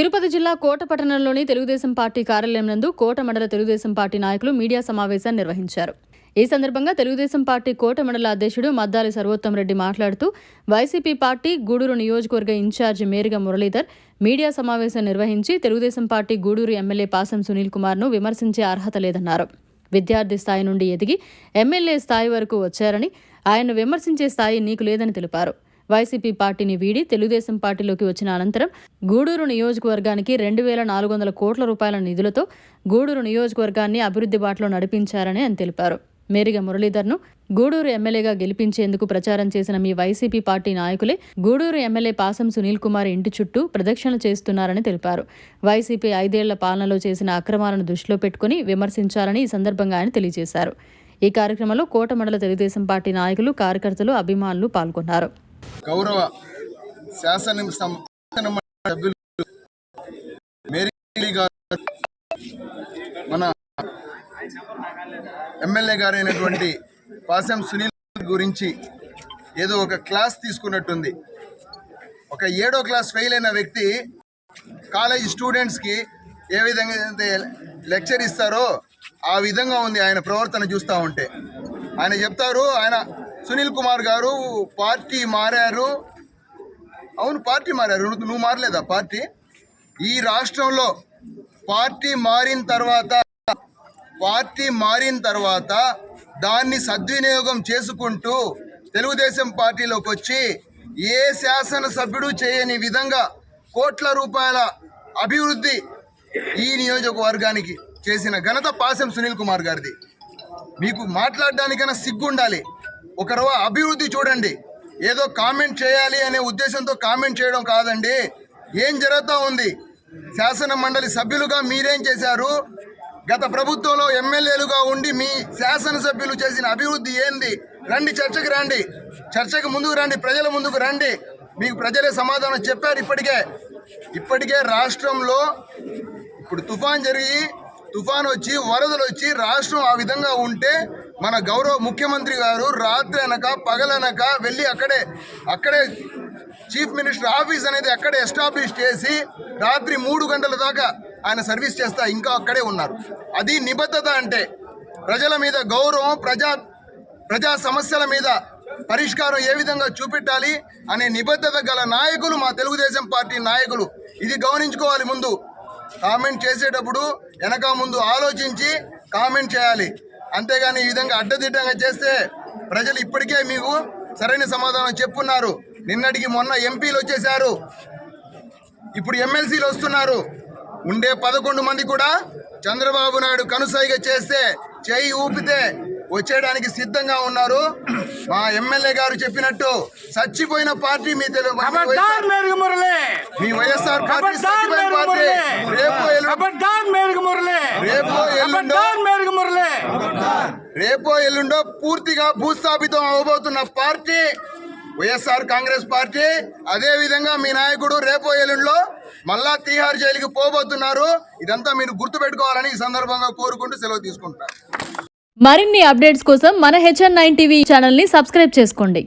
తిరుపతి జిల్లా కోట పట్టణంలోని తెలుగుదేశం పార్టీ కార్యాలయం నందు కోట మండల తెలుగుదేశం పార్టీ నాయకులు మీడియా సమావేశాన్ని నిర్వహించారు. ఈ సందర్భంగా తెలుగుదేశం పార్టీ కోట మండల అధ్యక్షుడు మద్దాలి సర్వోత్తం రెడ్డి మాట్లాడుతూ వైసీపీ పార్టీ గూడూరు నియోజకవర్గ ఇన్ఛార్జి మేరుగా మురళీధర్ మీడియా సమావేశం నిర్వహించి తెలుగుదేశం పార్టీ గూడూరు ఎమ్మెల్యే పాసం సునీల్ కుమార్ను విమర్శించే అర్హత లేదన్నారు. విద్యార్థి స్థాయి నుండి ఎదిగి ఎమ్మెల్యే స్థాయి వరకు వచ్చారని ఆయన్ను విమర్శించే స్థాయి నీకు లేదని తెలిపారు. వైసీపీ పార్టీని వీడి తెలుగుదేశం పార్టీలోకి వచ్చిన అనంతరం గూడూరు నియోజకవర్గానికి రెండు వేల నాలుగు వందల కోట్ల రూపాయల నిధులతో గూడూరు నియోజకవర్గాన్ని అభివృద్ధి బాటలో నడిపించారని ఆయన తెలిపారు. మేరిగ మురళీధర్ను గూడూరు ఎమ్మెల్యేగా గెలిపించేందుకు ప్రచారం చేసిన మీ వైసీపీ పార్టీ నాయకులే గూడూరు ఎమ్మెల్యే పాసం సునీల్ కుమార్ ఇంటి చుట్టూ ప్రదక్షిణలు చేస్తున్నారని తెలిపారు. వైసీపీ ఐదేళ్ళ పాలనలో చేసిన అక్రమాలను దృష్టిలో పెట్టుకుని విమర్శించాలని ఈ సందర్భంగా ఆయన తెలియజేశారు. ఈ కార్యక్రమంలో కోటమండల తెలుగుదేశం పార్టీ నాయకులు కార్యకర్తలు అభిమానులు పాల్గొన్నారు. గౌరవ శాసన సభ్యులు మేరీ గారు మన ఎమ్మెల్యే గారైనటువంటి పాసం సునీల్ గురించి ఏదో ఒక క్లాస్ తీసుకున్నట్టుంది. ఒక ఏడో క్లాస్ ఫెయిల్ అయిన వ్యక్తి కాలేజ్ స్టూడెంట్స్కి ఏ విధంగా అయితే లెక్చర్ ఇస్తారో ఆ విధంగా ఉంది ఆయన ప్రవర్తన చూస్తూ ఉంటే. ఆయన చెప్తారు ఆయన సునీల్ కుమార్ గారు పార్టీ మారారు. అవును పార్టీ మారారు. నువ్వు మారలేదా పార్టీ? ఈ రాష్ట్రంలో పార్టీ మారిన తర్వాత పార్టీ మారిన తర్వాత దాన్ని సద్వినియోగం చేసుకుంటూ తెలుగుదేశం పార్టీలోకి వచ్చి ఏ శాసనసభ్యుడు చేయని విధంగా కోట్ల రూపాయల అభివృద్ధి ఈ నియోజకవర్గానికి చేసిన ఘనత పాసెం సునీల్ కుమార్ గారిది. మీకు మాట్లాడడానికైనా సిగ్గు ఉండాలి ఒకరు అభివృద్ధి చూడండి. ఏదో కామెంట్ చేయాలి అనే ఉద్దేశంతో కామెంట్ చేయడం కాదండి. ఏం జరుగుతూ ఉంది? శాసన మండలి సభ్యులుగా మీరేం చేశారు? గత ప్రభుత్వంలో ఎమ్మెల్యేలుగా ఉండి మీ శాసనసభ్యులు చేసిన అభివృద్ధి ఏంది? రండి చర్చకు రండి. చర్చకు ముందుకు రండి ప్రజల ముందుకు రండి. మీకు ప్రజలే సమాధానం చెప్పారు ఇప్పటికే. ఇప్పటికే రాష్ట్రంలో ఇప్పుడు తుఫాన్ జరిగి తుఫాన్ వచ్చి వరదలు వచ్చి రాష్ట్రం ఆ విధంగా ఉంటే మన గౌరవ ముఖ్యమంత్రి గారు రాత్రి అనక పగలనక వెళ్ళి అక్కడే అక్కడే చీఫ్ మినిస్టర్ ఆఫీస్ అనేది అక్కడే ఎస్టాబ్లిష్ చేసి రాత్రి మూడు గంటల దాకా ఆయన సర్వీస్ చేస్తా ఇంకా అక్కడే ఉన్నారు. అది నిబద్ధత అంటే ప్రజల మీద గౌరవం ప్రజా ప్రజా సమస్యల మీద పరిష్కారం ఏ విధంగా చూపెట్టాలి అనే నిబద్ధత గల నాయకులు మా తెలుగుదేశం పార్టీ నాయకులు. ఇది గమనించుకోవాలి ముందు. కామెంట్ చేసేటప్పుడు వెనక ముందు ఆలోచించి కామెంట్ చేయాలి. అంతేగాని ఈ విధంగా అడ్డదిడ్డంగా చేస్తే ప్రజలు ఇప్పటికే మీకు సరైన సమాధానం చెప్పున్నారు. నిన్నటికి మొన్న ఎంపీలు వచ్చేశారు. ఇప్పుడు ఎమ్మెల్సీలు వస్తున్నారు. ఉండే పదకొండు మంది కూడా చంద్రబాబు నాయుడు కనుసైగా చేస్తే చేయి ఊపితే వచ్చేయడానికి సిద్ధంగా ఉన్నారు. మా ఎమ్మెల్యే గారు చెప్పినట్టు చచ్చిపోయిన పార్టీ మీ తెలుగు మీ వైఎస్ఆర్ పార్టీ రేపు రేపు ఎల్లుండో రేపో ఎల్లుండో పూర్తిగా భూస్థాపితం అవబోతున్న పార్టీ వైఎస్ఆర్ కాంగ్రెస్ పార్టీ అదే విధంగా మీ నాయకుడు రేపో ఎల్లుండిలో మళ్ళా తీహార్ జైలుకి పోబోతున్నారు. ఇదంతా మీరు గుర్తుపెట్టుకోవాలని ఈ సందర్భంగా కోరుకుంటూ సెలవు తీసుకుంటారు మరిన్ని అప్డేట్స్ కోసం మన హెచ్ఎన్ నైన్ టీవీ ఛానల్ని సబ్స్క్రైబ్ చేసుకోండి.